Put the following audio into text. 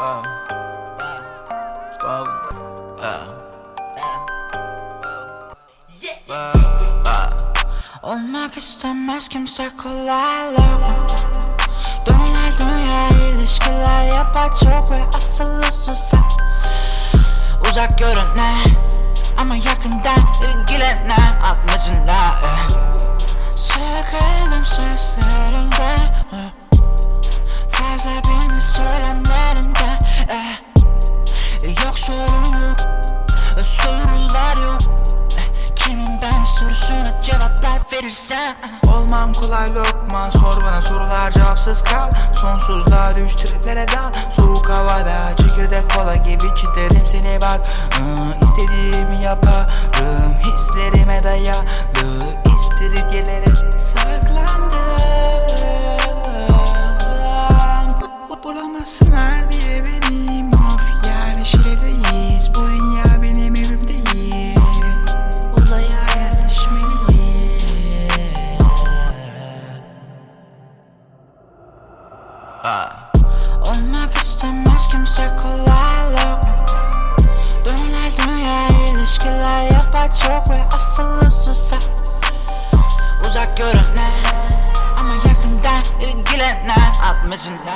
Uh, struggle. Olmak istemez kimse kolayla Döner dünya ilişkiler yapar çok ve asılı susar Uzak görünen ama yakından ilgilenen atmacınlar Sıkalım sesler cevaplar verirsen Olmam kolay lokma Sor bana sorular cevapsız kal. Sonsuzluğa düş triplere dal. Soğuk havada çekirdek kola gibi çiterim seni bak. Hı, İstediğimi yaparım Hislerime dayalı. İstiridye'lere saklandım. Bu- Bulamasınlar diye benim Of. Yerleşiredeyiz Bu Olmak istemez kimse kolay lokma Döner dünya ilişkiler yapar çok ve asılı susar Uzak görünen ama yakından ilgilenen atmacında